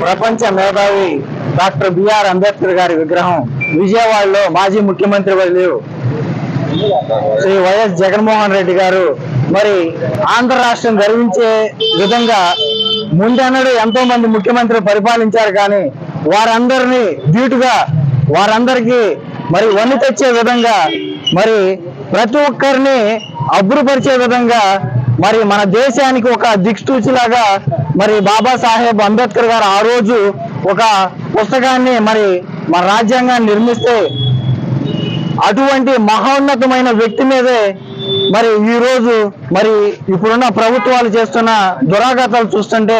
ప్రపంచ మేధావి doctor BR Ambedkar గారి విగ్రహం విజయవాడలో మాజీ ముఖ్యమంత్రి వర్యులు శ్రీ వైఎస్ జగన్మోహన్ రెడ్డి గారు. మరి ఆంధ్ర రాష్ట్రం గర్వించే విధంగా ముందన్నడు ఎంతో మంది ముఖ్యమంత్రులు పరిపాలించారు కానీ వారందరినీ ధీటుగా వారందరికీ మరి వన్ను తెచ్చే విధంగా మరి ప్రతి ఒక్కరిని అబ్బురుపరిచే విధంగా మరి మన దేశానికి ఒక దిక్సూచిలాగా మరి బాబాసాహెబ్ అంబేద్కర్ గారు ఆ రోజు ఒక పుస్తకాన్ని మరి మన రాజ్యాంగాన్ని నిర్మిస్తే అటువంటి మహోన్నతమైన వ్యక్తి మీదే మరి ఈ రోజు మరి ఇప్పుడున్న ప్రభుత్వాలు చేస్తున్న దురాఘాతాలు చూస్తుంటే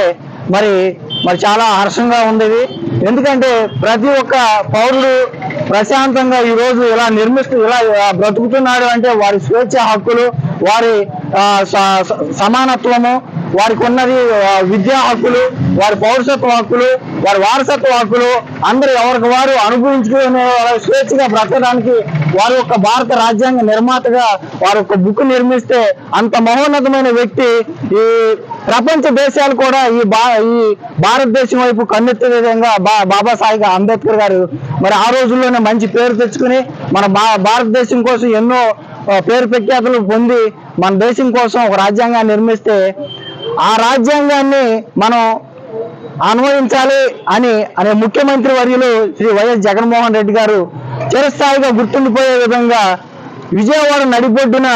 మరి మరి చాలా హర్షంగా ఉండేది ఎందుకంటే ప్రతి ఒక్క పౌరుడు ప్రశాంతంగా ఈ రోజు ఇలా నిర్మిస్తూ ఇలా బ్రతుకుతున్నాడు అంటే వారి స్వేచ్ఛ హక్కులు వారి స- సమానత్వము వారికి ఉన్నది విద్యా హక్కులు వారి పౌరసత్వ హక్కులు వారి వారసత్వ హక్కులు అందరూ ఎవరికి వారు అనుభవించుకునే వారు స్వేచ్ఛగా బ్రతకడానికి వారి యొక్క భారత రాజ్యాంగ నిర్మాతగా వారి యొక్క బుక్ నిర్మిస్తే అంత మహోన్నతమైన వ్యక్తి ఈ ప్రపంచ దేశాలు కూడా ఈ బా ఈ భారతదేశం వైపు కన్నెత్తే విధంగా బా బాబాసాహెబ్ అంబేద్కర్ గారు మరి ఆ రోజుల్లోనే మంచి పేరు తెచ్చుకుని మన భా భారతదేశం కోసం ఎన్నో పేరు ప్రఖ్యాతులు పొంది మన దేశం కోసం ఒక రాజ్యాంగాన్ని నిర్మిస్తే ఆ రాజ్యాంగాన్ని మనం అనువదించాలి అని అనే ముఖ్యమంత్రి వర్యులు శ్రీ వైఎస్ జగన్మోహన్ రెడ్డి గారు చిరస్థాయిగా గుర్తుండిపోయే విధంగా విజయవాడ నడిబొడ్డున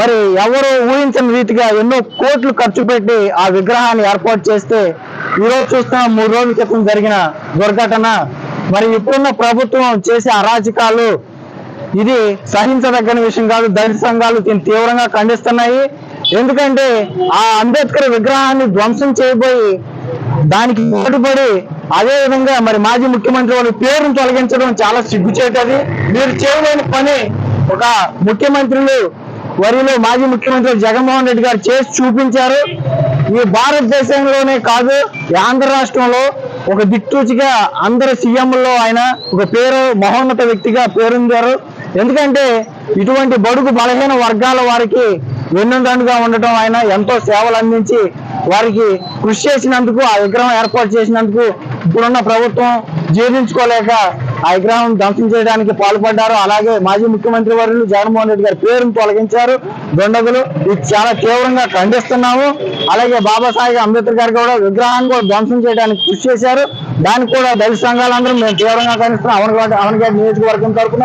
మరి ఎవరు ఊహించని రీతిగా ఎన్నో కోట్లు ఖర్చు పెట్టి ఆ విగ్రహాన్ని ఏర్పాటు చేస్తే ఈరోజు చూస్తున్న మూడు రోజుల క్రితం జరిగిన దుర్ఘటన. మరి ఇప్పుడున్న ప్రభుత్వం చేసే అరాచకాలు ఇది సహించదగ్గని విషయం కాదు. దళిత సంఘాలు దీన్ని తీవ్రంగా ఖండిస్తున్నాయి. ఎందుకంటే ఆ అంబేద్కర్ విగ్రహాన్ని ధ్వంసం చేయబోయి దానికి పాటుపడి అదే విధంగా మరి మాజీ ముఖ్యమంత్రి వాళ్ళ పేరును తొలగించడం చాలా సిగ్గుచేటది మీరు చేయలేని పని ఒక ముఖ్యమంత్రులు వరిలో మాజీ ముఖ్యమంత్రి జగన్మోహన్ రెడ్డి గారు చేసి చూపించారు. ఈ భారతదేశంలోనే కాదు ఆంధ్ర రాష్ట్రంలో ఒక దిట్టూచిగా అందరు సీఎంలో ఆయన ఒక పేరు మహోన్నత వ్యక్తిగా పేరొందారు. ఎందుకంటే ఇటువంటి బడుగు బలహీన వర్గాల వారికి వెన్నుదండుగా ఉండటం ఆయన ఎంతో సేవలు అందించి వారికి కృషి చేసినందుకు ఆ విగ్రహం ఏర్పాటు చేసినందుకు ఇప్పుడున్న ప్రభుత్వం జీర్ణించుకోలేక ఆ విగ్రహం ధ్వంసం చేయడానికి పాల్పడ్డారు. అలాగే మాజీ ముఖ్యమంత్రి వర్యులు జగన్మోహన్ రెడ్డి గారి పేరును తొలగించారు. దుండగులు ఇది చాలా తీవ్రంగా ఖండిస్తున్నాము. అలాగే బాబాసాహెబ్ అంబేద్కర్ గారు కూడా విగ్రహాన్ని కూడా ధ్వంసం చేయడానికి కృషి చేశారు. దానికి కూడా దళిత సంఘాలందరూ మేము తీవ్రంగా ఖండిస్తున్నాం. అవనగడ్డ అవనగడ్డ నియోజకవర్గం తరఫున.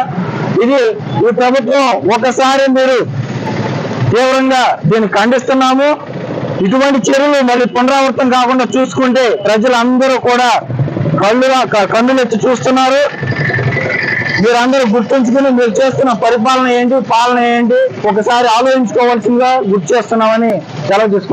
ఇది ఈ ప్రభుత్వం ఒకసారి మీరు తీవ్రంగా దీన్ని ఖండిస్తున్నాము? ఇటువంటి చర్యలు మళ్ళీ పునరావృతం కాకుండా చూసుకుంటే ప్రజలందరూ కూడా కళ్ళుగా కన్నులెత్తి చూస్తున్నారు. మీరందరూ గుర్తుంచుకుని మీరు చేస్తున్న పరిపాలన ఏంటి పాలన ఏంటి ఒకసారి ఆలోచించుకోవాల్సిందిగా గుర్తు చేస్తున్నామని సెలవు